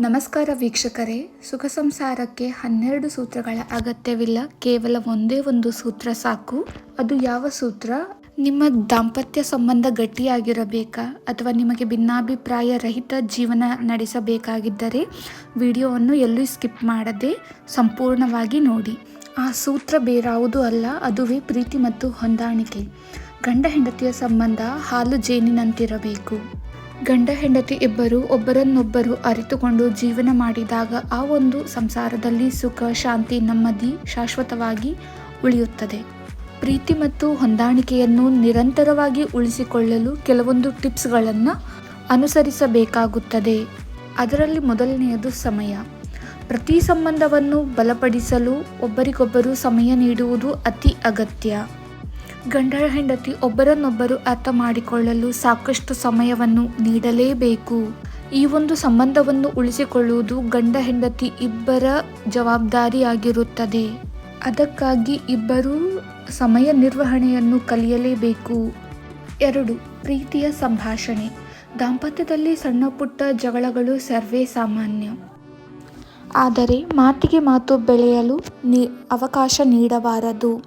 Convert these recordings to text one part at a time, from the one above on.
ನಮಸ್ಕಾರ ವೀಕ್ಷಕರೇ. ಸುಖ ಸಂಸಾರಕ್ಕೆ ಹನ್ನೆರಡು ಸೂತ್ರಗಳ ಅಗತ್ಯವಿಲ್ಲ. ಕೇವಲ ಒಂದೇ ಒಂದು ಸೂತ್ರ ಸಾಕು. ಅದು ಯಾವ ಸೂತ್ರ? ನಿಮ್ಮ ದಾಂಪತ್ಯ ಸಂಬಂಧ ಗಟ್ಟಿಯಾಗಿರಬೇಕಾ? ಅಥವಾ ನಿಮಗೆ ಭಿನ್ನಾಭಿಪ್ರಾಯ ರಹಿತ ಜೀವನ ನಡೆಸಬೇಕಾಗಿದ್ದರೆ ವಿಡಿಯೋವನ್ನು ಎಲ್ಲೂ ಸ್ಕಿಪ್ ಮಾಡದೆ ಸಂಪೂರ್ಣವಾಗಿ ನೋಡಿ. ಆ ಸೂತ್ರ ಬೇರಾವುದೂ ಅಲ್ಲ, ಅದುವೇ ಪ್ರೀತಿ ಮತ್ತು ಹೊಂದಾಣಿಕೆ. ಗಂಡ ಹೆಂಡತಿಯ ಸಂಬಂಧ ಹಾಲು ಜೇನಿನಂತಿರಬೇಕು. ಗಂಡ ಹೆಂಡತಿ ಇಬ್ಬರು ಒಬ್ಬರನ್ನೊಬ್ಬರು ಅರಿತುಕೊಂಡು ಜೀವನ ಮಾಡಿದಾಗ ಆ ಒಂದು ಸಂಸಾರದಲ್ಲಿ ಸುಖ, ಶಾಂತಿ, ನೆಮ್ಮದಿ ಶಾಶ್ವತವಾಗಿ ಉಳಿಯುತ್ತದೆ. ಪ್ರೀತಿ ಮತ್ತು ಹೊಂದಾಣಿಕೆಯನ್ನು ನಿರಂತರವಾಗಿ ಉಳಿಸಿಕೊಳ್ಳಲು ಕೆಲವೊಂದು ಟಿಪ್ಸ್ಗಳನ್ನು ಅನುಸರಿಸಬೇಕಾಗುತ್ತದೆ. ಅದರಲ್ಲಿ ಮೊದಲನೆಯದು ಸಮಯ. ಪ್ರತಿ ಸಂಬಂಧವನ್ನು ಬಲಪಡಿಸಲು ಒಬ್ಬರಿಗೊಬ್ಬರು ಸಮಯ ನೀಡುವುದು ಅತಿ ಅಗತ್ಯ. ಗಂಡ ಹೆಂಡತಿ ಒಬ್ಬರನ್ನೊಬ್ಬರು ಅರ್ಥ ಮಾಡಿಕೊಳ್ಳಲು ಸಾಕಷ್ಟು ಸಮಯವನ್ನು ನೀಡಲೇಬೇಕು. ಈ ಒಂದು ಸಂಬಂಧವನ್ನು ಉಳಿಸಿಕೊಳ್ಳುವುದು ಗಂಡ ಹೆಂಡತಿ ಇಬ್ಬರ ಜವಾಬ್ದಾರಿಯಾಗಿರುತ್ತದೆ. ಅದಕ್ಕಾಗಿ ಇಬ್ಬರೂ ಸಮಯ ನಿರ್ವಹಣೆಯನ್ನು ಕಲಿಯಲೇಬೇಕು. ಎರಡು, ಪ್ರೀತಿಯ ಸಂಭಾಷಣೆ. ದಾಂಪತ್ಯದಲ್ಲಿ ಸಣ್ಣ ಪುಟ್ಟ ಜಗಳಗಳು ಸರ್ವೇ ಸಾಮಾನ್ಯ. ಆದರೆ ಮಾತಿಗೆ ಮಾತು ಬೆಳೆಯಲು ನಿ ಅವಕಾಶ ನೀಡಬಾರದು.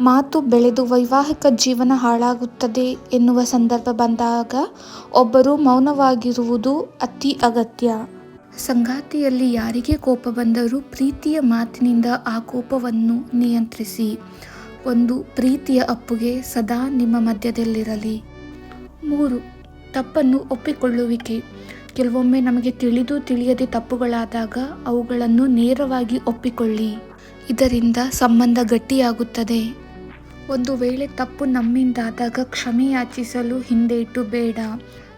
ಮಾತು ಬೆಳೆದು ವೈವಾಹಿಕ ಜೀವನ ಹಾಳಾಗುತ್ತದೆ ಎನ್ನುವ ಸಂದರ್ಭ ಬಂದಾಗ ಒಬ್ಬರು ಮೌನವಾಗಿರುವುದು ಅತಿ ಅಗತ್ಯ. ಸಂಗಾತಿಯಲ್ಲಿ ಯಾರಿಗೆ ಕೋಪ ಬಂದರೂ ಪ್ರೀತಿಯ ಮಾತಿನಿಂದ ಆ ಕೋಪವನ್ನು ನಿಯಂತ್ರಿಸಿ. ಒಂದು ಪ್ರೀತಿಯ ಅಪ್ಪುಗೆ ಸದಾ ನಿಮ್ಮ ಮಧ್ಯದಲ್ಲಿರಲಿ. ಮೂರು, ತಪ್ಪನ್ನು ಒಪ್ಪಿಕೊಳ್ಳುವಿಕೆ. ಕೆಲವೊಮ್ಮೆ ನಮಗೆ ತಿಳಿದು ತಿಳಿಯದೆ ತಪ್ಪುಗಳಾದಾಗ ಅವುಗಳನ್ನು ನೇರವಾಗಿ ಒಪ್ಪಿಕೊಳ್ಳಿ. ಇದರಿಂದ ಸಂಬಂಧ ಗಟ್ಟಿಯಾಗುತ್ತದೆ. ಒಂದು ವೇಳೆ ತಪ್ಪು ನಮ್ಮಿಂದಾದಾಗ ಕ್ಷಮೆಯಾಚಿಸಲು ಹಿಂದೆ ಬೇಡ.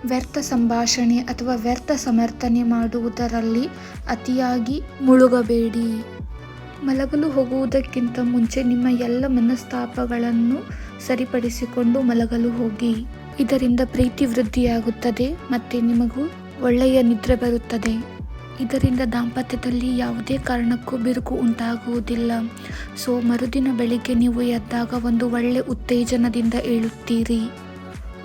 ವ್ಯರ್ಥ ಸಂಭಾಷಣೆ ಅಥವಾ ವ್ಯರ್ಥ ಸಮರ್ಥನೆ ಮಾಡುವುದರಲ್ಲಿ ಅತಿಯಾಗಿ ಮುಳುಗಬೇಡಿ. ಮಲಗಲು ಹೋಗುವುದಕ್ಕಿಂತ ಮುಂಚೆ ನಿಮ್ಮ ಎಲ್ಲ ಮನಸ್ತಾಪಗಳನ್ನು ಸರಿಪಡಿಸಿಕೊಂಡು ಮಲಗಲು ಹೋಗಿ. ಇದರಿಂದ ಪ್ರೀತಿ ವೃದ್ಧಿಯಾಗುತ್ತದೆ ಮತ್ತು ನಿಮಗೂ ಒಳ್ಳೆಯ ನಿದ್ರೆ ಬರುತ್ತದೆ. ಇದರಿಂದ ದಾಂಪತ್ಯದಲ್ಲಿ ಯಾವುದೇ ಕಾರಣಕ್ಕೂ ಬಿರುಕು ಉಂಟಾಗುವುದಿಲ್ಲ. ಸೊ, ಮರುದಿನ ಬೆಳಿಗ್ಗೆ ನೀವು ಎದ್ದಾಗ ಒಂದು ಒಳ್ಳೆ ಉತ್ತೇಜನದಿಂದ ಏಳುತ್ತೀರಿ.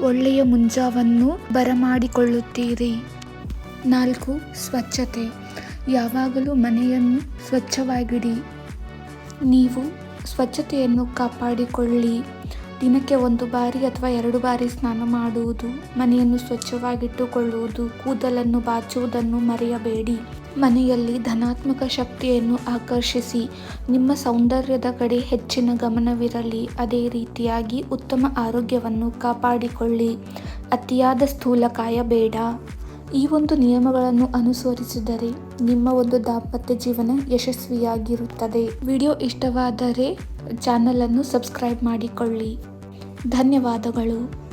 ಒಳ್ಳೆಯ ಮುಂಜಾವನ್ನು ಬರಮಾಡಿಕೊಳ್ಳುತ್ತೀರಿ. ನಾಲ್ಕು, ಸ್ವಚ್ಛತೆ. ಯಾವಾಗಲೂ ಮನೆಯನ್ನು ಸ್ವಚ್ಛವಾಗಿಡಿ. ನೀವು ಸ್ವಚ್ಛತೆಯನ್ನು ಕಾಪಾಡಿಕೊಳ್ಳಿ. ದಿನಕ್ಕೆ ಒಂದು ಬಾರಿ ಅಥವಾ ಎರಡು ಬಾರಿ ಸ್ನಾನ ಮಾಡುವುದು, ಮನೆಯನ್ನು ಸ್ವಚ್ಛವಾಗಿಟ್ಟುಕೊಳ್ಳುವುದು, ಕೂದಲನ್ನು ಬಾಚುವುದನ್ನು ಮರೆಯಬೇಡಿ. ಮನೆಯಲ್ಲಿ ಧನಾತ್ಮಕ ಶಕ್ತಿಯನ್ನು ಆಕರ್ಷಿಸಿ, ನಿಮ್ಮ ಸೌಂದರ್ಯದ ಕಡೆ ಹೆಚ್ಚಿನ ಗಮನವಿರಲಿ. ಅದೇ ರೀತಿಯಾಗಿ ಉತ್ತಮ ಆರೋಗ್ಯವನ್ನು ಕಾಪಾಡಿಕೊಳ್ಳಿ. ಅತಿಯಾದ ಸ್ಥೂಲಕಾಯ ಬೇಡ. ಈ ಒಂದು ನಿಯಮಗಳನ್ನು ಅನುಸರಿಸಿದರೆ ನಿಮ್ಮ ಒಂದು ದಾಂಪತ್ಯ ಜೀವನ ಯಶಸ್ವಿಯಾಗಿರುತ್ತದೆ. ವಿಡಿಯೋ ಇಷ್ಟವಾದರೆ ಚಾನಲನ್ನು ಸಬ್ಸ್ಕ್ರೈಬ್ ಮಾಡಿಕೊಳ್ಳಿ. ಧನ್ಯವಾದಗಳು.